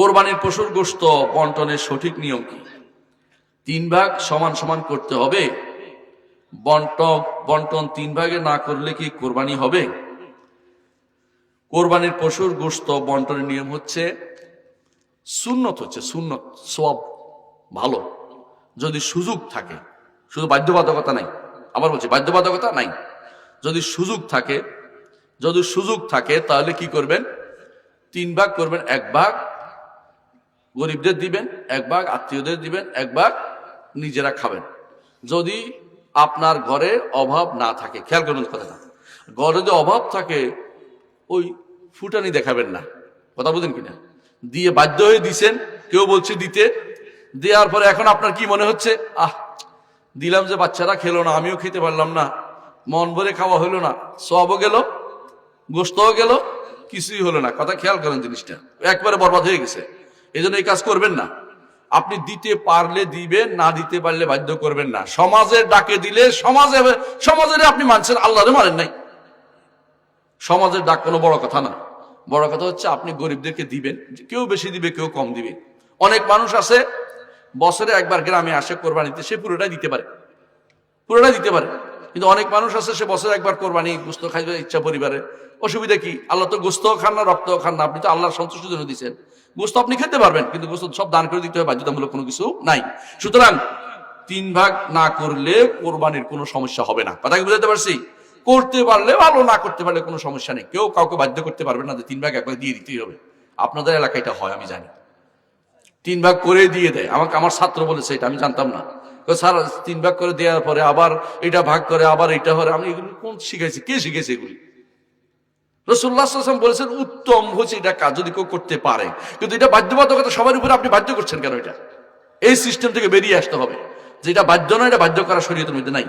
কোরবানির পশুর গোস্ত বন্টনের সঠিক নিয়ম কি? তিন ভাগ সমান সমান করতে হবে। বন্টন বন্টন তিন ভাগে না করলে কি কোরবানি হবে? কোরবানির পশুর গোস্ত বন্টনের নিয়ম হচ্ছে সুন্নত হচ্ছে, সুন্নত সব ভালো। যদি সুযোগ থাকে, শুধু বাধ্যবাধকতা নাই, আবার বলছি বাধ্যবাধকতা নাই। যদি সুযোগ থাকে, যদি সুযোগ থাকে তাহলে কি করবেন? তিন ভাগ করবেন, এক ভাগ গরিবদের দিবেন এক ভাগ আত্মীয়দের দিবেন এক ভাগ নিজেরা খাবেন। যদি আপনার ঘরে অভাব না থাকে, খেয়াল করুন কথাটা। ঘরে যদি অভাব থাকে, ওই ফুটানি দেখাবেন না। কথা বুঝেন কিনা? দিয়ে বাধ্য হয়ে দিছেন, কেউ বলছে দিতে। দেওয়ার পরে এখন আপনার কি মনে হচ্ছে? আহ, দিলাম যে বাচ্চারা খেলো না, আমিও খেতে পারলাম না। মন ভরে খাওয়া হলো না, সবও গেল গোস্তও গেল, কিছুই হলো না। কথা খেয়াল করেন জিনিসটা। একবারে বরবাদ হয়ে গেছে। এই জন্য এই কাজ করবেন না। আপনি দিতে পারলে দিবেন, না দিতে পারলে বাধ্য করবেন না। সমাজের ডাকে দিলে সমাজে সমাজের আপনি মানছেন, আল্লাহরে মানেন নাই। সমাজের ডাক কোনো বড় কথা না। বড় কথা হচ্ছে আপনি গরিবদেরকে দিবেন, কেউ বেশি দিবে, কেউ কম দিবে। অনেক মানুষ আছে, বছরে একবার গ্রামে আসে কোরবানিতে, সে পুরোটাই দিতে পারে। পুরোটাই দিতে পারে। কিন্তু অনেক মানুষ আছে, সে বছরে একবার কোরবানি গুস্ত খাইবে ইচ্ছা পরিবারে। অসুবিধা কি? আল্লাহ তো গোস্তও খান না রক্তও খান না। আপনি তো আল্লাহর সন্তুষ্টির জন্য দিচ্ছেন গোস্ত আপনি খেতে পারবেন, কিন্তু গোস্ত সব দান করে দিতে হবে বাধ্যতামূলক কোনো কিছু নাই। সুতরাং তিন ভাগ না করলে কোরবানির কোনো সমস্যা হবে না। কথা কি বুঝাতে পারছি? করতে পারলে ভালো, না করতে পারলে কোনো সমস্যা নেই। কেউ কাউকে বাধ্য করতে পারবে না যে তিন ভাগ একবার দিয়ে দিতেই হবে। আপনাদের এলাকায় এটা হয়, আমি জানি। তিন ভাগ করে দিয়ে দেয়। আমাকে আমার ছাত্র বলেছে এটা, আমি জানতাম না। স্যার তিন ভাগ করে দেওয়ার পরে আবার এটা ভাগ করে, আবার এটা করে। আমি এগুলো কোন শিখেছি কে শিখেছে এগুলি? রসুল্লাহাম বলেছেন, উত্তম হচ্ছে এটা কাজ, যদি কেউ করতে পারে। কিন্তু এটা বাধ্যবাধকতা সবার উপরে আপনি বাধ্য করছেন কেন এটা? এই সিস্টেম থেকে বেরিয়ে আসতে হবে যেটা বাধ্য নয়, এটা বাধ্য করা শরীয়তের মধ্যে নাই।